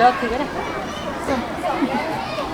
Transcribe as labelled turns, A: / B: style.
A: ya, que